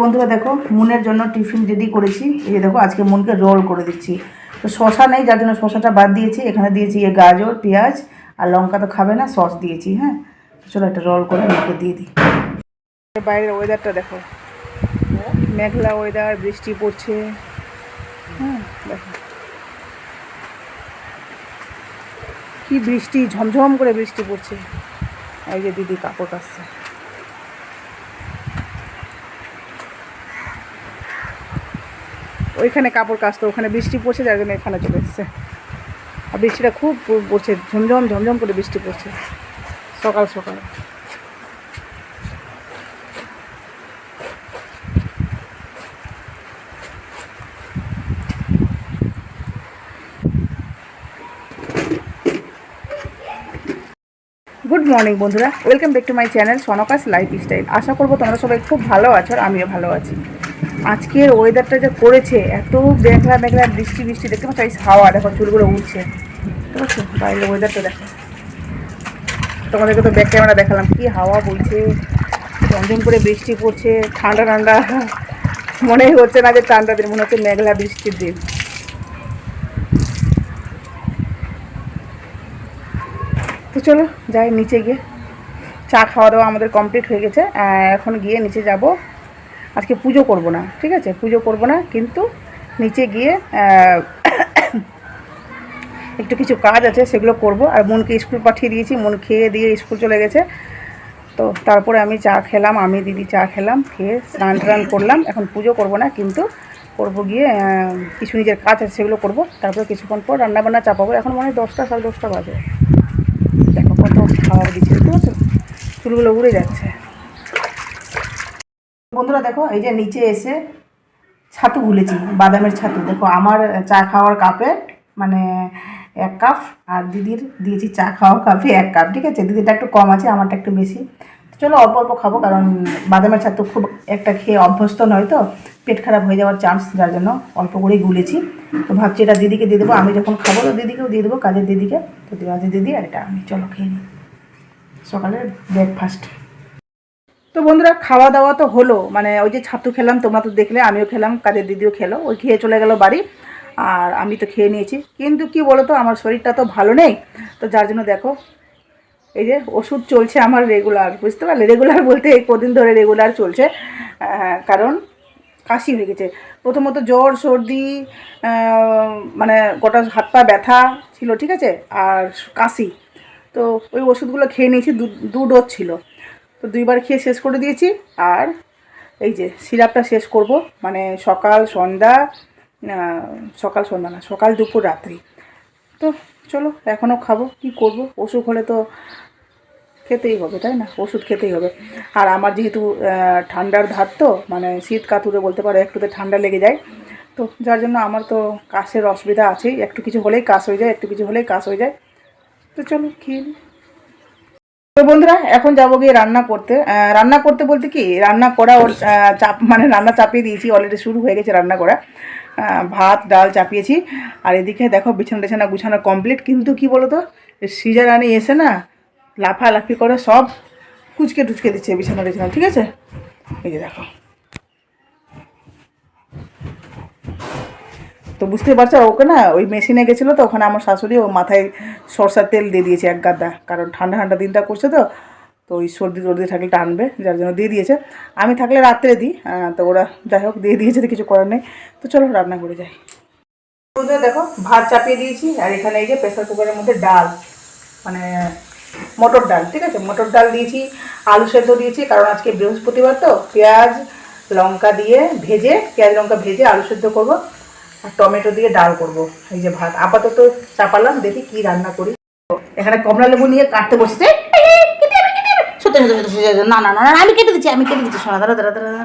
বন্ধুরা দেখো, মুনের জন্য টিফিন রেডি করেছি। এই যে দেখো, আজকে মুনকে রোল করে দিচ্ছি। তো শশা নেই, যার জন্য শশাটা বাদ দিয়েছি। এখানে দিয়েছি এ গাজর, পেঁয়াজ আর লঙ্কা তো খাবে না, সস দিয়েছি হ্যাঁ? চলো একটা রোল করে মুখে দিয়ে দিই। বাইরের ওয়েদারটা দেখো। মেঘলা ওয়েদার বৃষ্টি পড়ছে। হ্যাঁ দেখো। কি বৃষ্টি, ঝমঝম করে বৃষ্টি পড়ছে। এই যে দিদি কাপড় কাচছে। ওইখানে কাপড় কাচতো, ওখানে বৃষ্টি পড়ছে, যার জন্য এখানে চলে এসছে। আর বৃষ্টিটা খুব পড়ছে, ঝমঝম ঝমঝম করে বৃষ্টি পড়ছে, সকাল সকাল। গুড মর্নিং বন্ধুরা। Welcome back to my channel সনকাস life style আশা করব তোমরা সবাই খুব ভালো আছো আর আমিও ভালো আছি। আজকের ওয়েদারটা যে করেছে, এত মেঘলা মেঘলা বৃষ্টি বৃষ্টি, দেখতে পাচ্ছ হাওয়া, দেখো, চুলগুলো উঠছে আছে বাইরের ওয়েদারটা দেখো। তোমাদেরকে তো ব্যাক ক্যামেরা দেখালাম, কি হাওয়া বইছে ঝমঝম করে বৃষ্টি পড়ছে, ঠান্ডা ঠান্ডা। মনেই হচ্ছে না যে ঠান্ডা দিন, মনে হচ্ছে মেঘলা বৃষ্টির দিন। তো চলো, যাই নিচে গিয়ে। চা খাওয়া দাওয়া আমাদের কমপ্লিট হয়ে গেছে। এখন গিয়ে নিচে যাব। আজকে পুজো করব না, ঠিক আছে? পুজো করব না, কিন্তু নিচে গিয়ে একটু কিছু কাজ আছে, সেগুলো করব। আর মনকে স্কুল পাঠিয়ে দিয়েছি, মন খেয়ে দিয়ে স্কুল চলে গেছে। তো তারপরে আমি চা খেলাম, আমি দিদি চা খেলাম, খেয়ে স্নান টান করলাম। এখন পুজো করব না, কিন্তু করব গিয়ে কিছু নিজের কাজ আছে, সেগুলো করব। তারপরে কিছুক্ষণ পর রান্নাবান্না চাপাবো। এখন মনে হয় দশটা, সাড়ে দশটা বাজে। দেখো কত খাওয়া দিচ্ছে, বুঝতে পারছ? চুলগুলো উড়ে যাচ্ছে। বন্ধুরা দেখো, এই যে নিচে এসে ছাতু গুলেছি, বাদামের ছাতু। দেখো, আমার চা খাওয়ার কাপে মানে এক কাপ, আর দিদির দিয়েছি চা খাওয়ার কাপে এক কাপ, ঠিক আছে? দিদিটা একটু কম আছে, আমারটা একটু বেশি। চলো, অল্প অল্প খাব, কারণ বাদামের ছাতু খুব একটা খেয়ে অভ্যস্ত নয় তো, পেট খারাপ হয়ে যাওয়ার চান্স যার জন্য অল্প করেই গুলেছি। তো ভাবছি এটা দিদিকে দিয়ে দেবো, আমি যখন খাব তো দিদিকেও দিয়ে দেবো, কাজের দিদিকে। তো কাজের দিদি, আর এটা আমি, চলো, খেয়ে নিই। সকালের ব্রেকফাস্ট তো বন্ধুরা খাওয়া দাওয়া তো হলো। মানে ওই যে ছাতু খেলাম, তোমরা তো দেখলে, আমিও খেলাম, কাজের দিদিও খেলো। ওই খেয়ে চলে গেল বাড়ি, আর আমি তো খেয়ে নিয়েছি। কিন্তু কি বলো তো আমার শরীরটা তো ভালো নেই। তো যার জন্য দেখো, এই যে ওষুধ চলছে আমার রেগুলার বুঝতে পারলে? রেগুলার বলতে কদিন ধরে রেগুলার চলছে। কারণ কাশি হয়ে গেছে। প্রথমত জ্বর, সর্দি মানে গোটা হাত পা ব্যথা ছিল, ঠিক আছে? আর কাশি। তো ওই ওষুধগুলো খেয়ে নিয়েছি, দু ডোজ ছিল। তো দুইবার খেয়ে শেষ করে দিয়েছি। আর এই যে সিরাপটা শেষ করব। মানে সকাল, সন্ধ্যা সকাল, সন্ধ্যা না, সকাল, দুপুর, রাত্রি। তো চলো, এখনও খাব। কি করব? অসুখ হলে তো খেতেই হবে, তাই না? ওষুধ খেতেই হবে। আর আমার যেহেতু ঠান্ডার ধার তো মানে শীত কাতুরে বলতে পারো, একটুতে ঠান্ডা লেগে যায়। তো যার জন্য আমার তো কাশের অসুবিধা আছেই। একটু কিছু হলেই কাশ হয়ে যায়, একটু কিছু হলেই কাশ হয়ে যায়। তো চলো, খেয়ে তো বন্ধুরা, এখন যাব গিয়ে রান্না করতে। রান্না করতে বলতে কি, রান্না করা ওর- চাপ মানে রান্না চাপিয়ে দিয়েছি অলরেডি শুরু হয়ে গেছে রান্না করা। ভাত, ডাল চাপিয়েছি। আর এদিকে দেখো বিছানা টিছানা গুছানো কমপ্লিট কিন্তু কি বলো তো সিজার আনি এসে না লাফালাফি করে সব কুচকে টুচকে দিচ্ছে বিছানা টিছানা, ঠিক আছে? এই যে দেখো। তো বুঝতে পারছ ওকে না ওই মেশিনে গেছিল তো, ওখানে আমার শাশুড়ি ও মাথায় সরষার তেল দিয়ে দিয়েছে এক গাদা, কারণ ঠান্ডা ঠান্ডা দিনটা করছে তো তো ওই সর্দি টর্দি থাকলে টানবে, যার জন্য দিয়ে দিয়েছে। আমি থাকলে রাত্রে দিই তো ওরা যাই হোক, দিয়ে দিয়েছে, তো কিছু করার নেই। তো চলো রান্না করে যাই। দেখো, ভাত চাপিয়ে দিয়েছি, আর এখানে এই যে প্রেসার কুকারের মধ্যে ডাল মানে মটর ডাল, ঠিক আছে? মটর ডাল দিয়েছি, আলু সেদ্ধ দিয়েছি, কারণ আজকে বৃহস্পতিবার তো, পেঁয়াজ, লঙ্কা দিয়ে ভেজে, পেঁয়াজ, লঙ্কা ভেজে আলু সেদ্ধ করব। আর টমেটো দিয়ে ডাল করব। এই যে ভাত। আপাতত চাপালাম, দেখি কি রান্না করি। এখানে কমলা লেবু নিয়ে কাটতে বসেছে। না না না আমি কেটে দিচ্ছি, আমি কেটে দিচ্ছি। সোনা দাঁড়া দাঁড়া দাঁড়া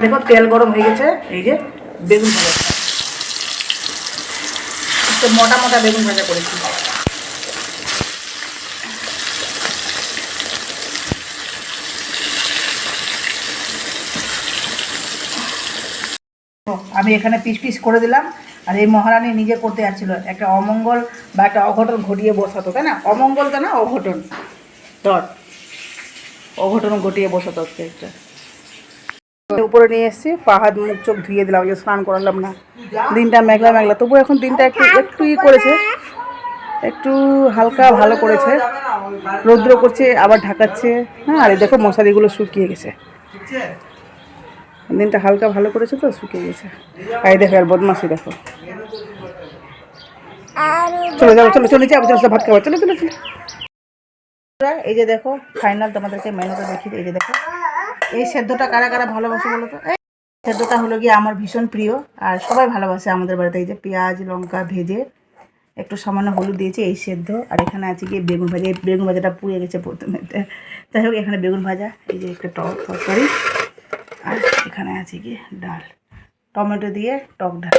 দেখো, তেল গরম হয়ে গেছে। এই যে বেগুন ভাজা। মোটা মোটা বেগুন ভাজা করেছি তো আমি এখানে পিস পিস করে দিলাম। আর এই মহারানী নিজে করতে যাচ্ছিল। একটা অমঙ্গল বা একটা অঘটন ঘটিয়ে বসাতো, তাই না? অমঙ্গল কেন? অঘটন। ধর। অঘটন ঘটিয়ে বসাতো একটা। উপরে নিয়ে এসেছি, পাহাড় মুখ চোখ ধুয়ে দিলাম যে স্নান করালাম না। দিনটা মেঘলা মেঘলা। তবু এখন দিনটা একটু একটু ই করেছে। একটু হালকা ভালো করেছে। রৌদ্র করছে, আবার ঢাকাচ্ছে। হ্যাঁ আর দেখো মশারিগুলো শুকিয়ে গেছে। দিনটা হালকা ভালো করেছে তো, শুকিয়ে গেছে। আর দেখো, আর বদমাসি দেখো। চলো যাব চলো, চলে যাব চলো, ভাত খাব। চলো চলো চলো। এই যে দেখো ফাইনাল তোমাদেরকে মেনুটা দেখি এই যে দেখো। এই সেদ্ধটা কারা কারা ভালোবাসে বলো তো? এই সেদ্ধটা হলো গিয়ে আমার ভীষণ প্রিয়, আর সবাই ভালোবাসে আমাদের বাড়িতে। এই যে পেঁয়াজ, লঙ্কা ভেজে একটু সামান্য হলুদ দিয়েছি, এই সেদ্ধ। আর এখানে আছে গিয়ে বেগুন ভাজা। এই বেগুন ভাজাটা পুড়ে গেছে প্রথমে। যাই হোক, এখানে বেগুন ভাজা, এই যে একটা টক তরকারি। আর এখানে আছে গিয়ে ডাল। টমেটো দিয়ে টক ডাল।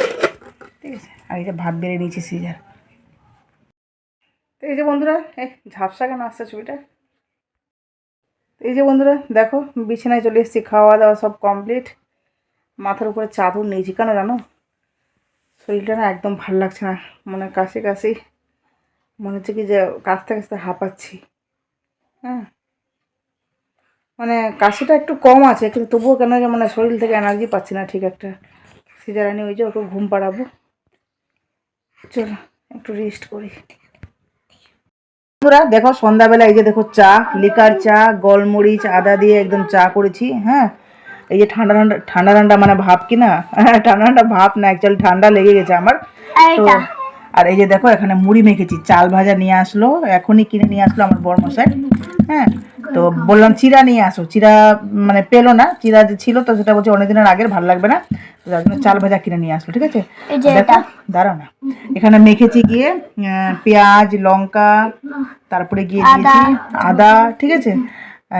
ঠিক আছে? আর এই যে ভাত বেড়ে নিয়েছি সিজার। তো এই যে বন্ধুরা, এই ঝাপসা কেন আসছে ছবিটা? এই যে বন্ধুরা, দেখো, বিছানায় চলে এসেছি খাওয়া দাওয়া সব কমপ্লিট মাথার উপরে চাদর নিয়েছি, কেন জানো? শরীরটা না একদম ভালো লাগছে না মানে কাশি কাশি। মনে হচ্ছে কি যে কাশতে কাশতে হাঁপাচ্ছি। হ্যাঁ? মানে কাশিটা একটু কম আছে কিন্তু তবুও কেন যে মানে শরীর থেকে এনার্জি পাচ্ছি না ঠিক একটা। সিজারানি ওই যে ওকে ঘুম পাড়াবো। চলো একটু রেস্ট করি। বন্ধুরা দেখো সন্ধ্যাবেলা এই যে দেখো চা লিকার চা গোলমরিচ আদা দিয়ে একদম চা করেছি হ্যাঁ? এই যে ঠান্ডা ঠান্ডা ঠান্ডা ঠান্ডা মানে ভাব কি না? ঠান্ডা ঠান্ডা ভাব না অ্যাকচুয়ালি ঠান্ডা লেগে গেছে আমার। তো আর এই যে দেখো এখানে মুড়ি মেখেছি চাল ভাজা নিয়ে আসলো এখনই কিনে নিয়ে আসলো আমার বড়মশাই হ্যাঁ? তো বললাম চিরা নিয়ে আসো। চিরা মানে পেল না। চিরা যে ছিল তো সেটা বলছে অনেকদিনের আগের ভালো লাগবে না। যার জন্য চাল ভাজা কিনে নিয়ে আসলো ঠিক আছে? দেখো দাঁড়াও না। এখানে মেখেছি গিয়ে পেঁয়াজ লঙ্কা তারপরে গিয়ে দিয়েছি আদা ঠিক আছে?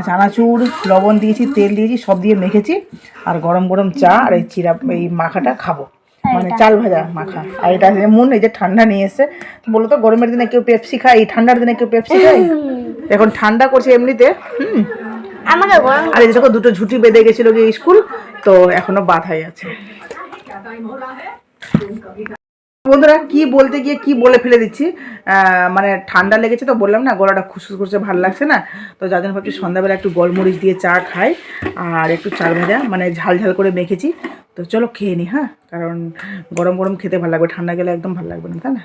চানাচুর লবণ দিয়েছি তেল দিয়েছি সব দিয়ে মেখেছি। আর গরম গরম চা আর এই চিরা এই মাখাটা খাব। মানে চাল ভাজা মাখা। আর এটা এমন এই যে ঠান্ডা নিয়ে এসে বলো তো গরমের দিনে কেউ পেপসি খায় এই ঠান্ডার দিনে কেউ পেপসি খায়? এখন ঠান্ডা করছে এমনিতে হুম। আমাকে আর এই দেখো দুটো ঝুটি বেঁধে গেছিল গিয়ে স্কুল তো এখনও বাধাই আছে। বন্ধুরা কি বলতে গিয়ে কি বলে ফেলে দিচ্ছি? আহ, মানে ঠান্ডা লেগেছে তো বললাম না গলাটা খুসখুস করছে ভালো লাগছে না। তো যার জন্য ভাবছি সন্ধ্যাবেলা একটু গোলমরিচ দিয়ে চা খাই আর একটু চাল ভাজা মানে ঝাল ঝাল করে মেখেছি। তো চলো খেয়ে নি হ্যাঁ? কারণ গরম গরম খেতে ভালো লাগবে, ঠান্ডা গেলে একদম ভালো লাগবে না, তাই না?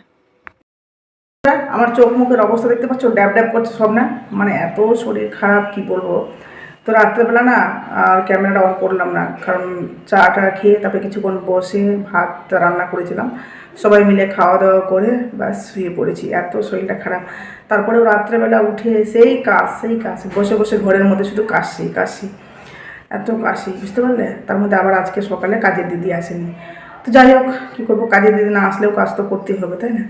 আমার চোখ মুখের অবস্থা দেখতে পাচ্ছ, ড্যাব ড্যাব করছে সব না? মানে এত শরীর খারাপ, কি বলব? তো রাত্রেবেলা না আর ক্যামেরাটা অন করলাম না, কারণ চা টা খেয়ে তারপরে কিছুক্ষণ বসে ভাত রান্না করেছিলাম। সবাই মিলে খাওয়া দাওয়া করে ব্যাস শুয়ে পড়েছি, এত শরীরটা খারাপ। তারপরেও রাত্রেবেলা উঠে সেই কাজ সেই কাজ বসে বসে ঘরের মধ্যে শুধু কাশি কাশি। এত আসি বুঝতে পারলে? তার মধ্যে আবার আজকে সকালে কাজের দিদি আসেনি। তো যাই হোক, কী করব? কাজের দিদি না আসলেও কাজ তো করতেই হবে, তাই না?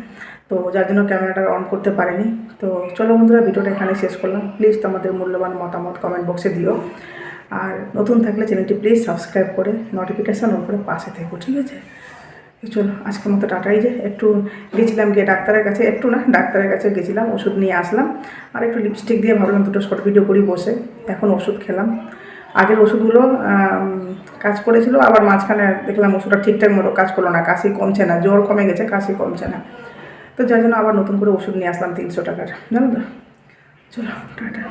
তো যার জন্য ক্যামেরাটা অন করতে পারিনি। তো চলো বন্ধুরা, ভিডিওটা এখানে শেষ করলাম। প্লিজ তোমাদের মূল্যবান মতামত কমেন্ট বক্সে দিও। আর নতুন থাকলে চ্যানেলটি প্লিজ সাবস্ক্রাইব করে নোটিফিকেশান অন করে পাশে থেকো, ঠিক আছে? চলো, আজকের মতো টাটাই যে একটু গেছিলাম গিয়ে ডাক্তারের কাছে, একটু না, ডাক্তারের কাছে গেছিলাম, ওষুধ নিয়ে আসলাম। আর একটু লিপস্টিক দিয়ে ভাবলাম দুটো শর্ট ভিডিও করি বসে। এখন ওষুধ খেলাম। আগের ওষুধগুলো কাজ করেছিল, আবার মাঝখানে দেখলাম ওষুধটা ঠিকঠাক মতো কাজ করল না, কাশি কমছে না, জ্বর কমে গেছে, কাশি কমছে না। তো যার জন্য আবার নতুন করে ওষুধ নিয়ে আসলাম তিনশো টাকার। জানো তো? চলো, টাটা।